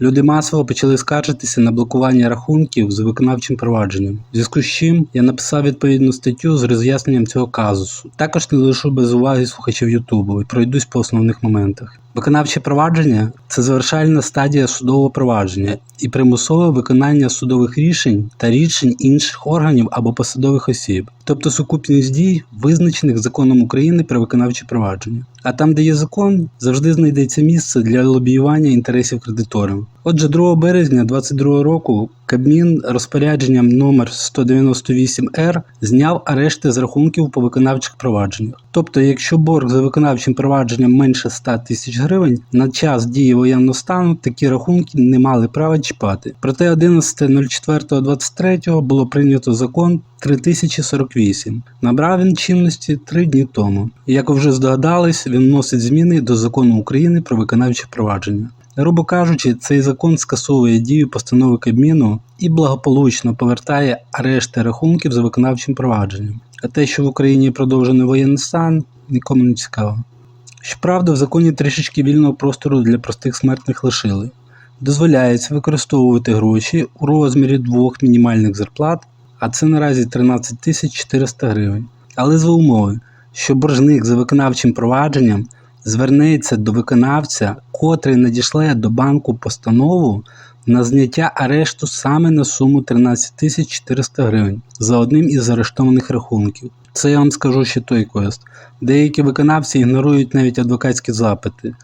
Люди масово почали скаржитися на блокування рахунків з виконавчим провадженням. В зв'язку з чим я написав відповідну статтю з роз'ясненням цього казусу. Також не лишу без уваги слухачів Ютубу і пройдусь по основних моментах. Виконавче провадження це завершальна стадія судового провадження і примусове виконання судових рішень та рішень інших органів або посадових осіб, тобто сукупність дій, визначених законом України про виконавче провадження. А там, де є закон, завжди знайдеться місце для лобіювання інтересів кредиторів. Отже, 2 березня 2022 року Кабмін розпорядженням номер 198-Р зняв арешти з рахунків по виконавчих провадженнях. Тобто, якщо борг за виконавчим провадженням менше 100 тисяч гривень, на час дії воєнного стану такі рахунки не мали права чіпати. Проте 11.04.23 було прийнято закон 3048. Набрав він чинності три дні тому. Як ви вже здогадались, він вносить зміни до закону України про виконавче провадження. Грубо кажучи, цей закон скасовує дію постанови Кабміну і благополучно повертає арешти рахунків за виконавчим провадженням. А те, що в Україні продовжений воєнний стан, нікому не цікаво. Щоправда, в законі трішечки вільного простору для простих смертних лишили. Дозволяється використовувати гроші у розмірі двох мінімальних зарплат, а це наразі 13 тисяч 400 гривень. Але за умови, що боржник за виконавчим провадженням звернеться до виконавця, котрий надішле до банку постанову на зняття арешту саме на суму 13 тисяч 400 гривень за одним із арештованих рахунків. Це я вам скажу ще той квест. Деякі виконавці ігнорують навіть адвокатські запити,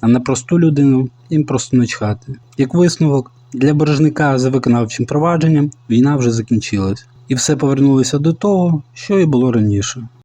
а на просту людину їм просто начхати. Як висновок, для боржника за виконавчим провадженням війна вже закінчилась, і все повернулося до того, що і було раніше.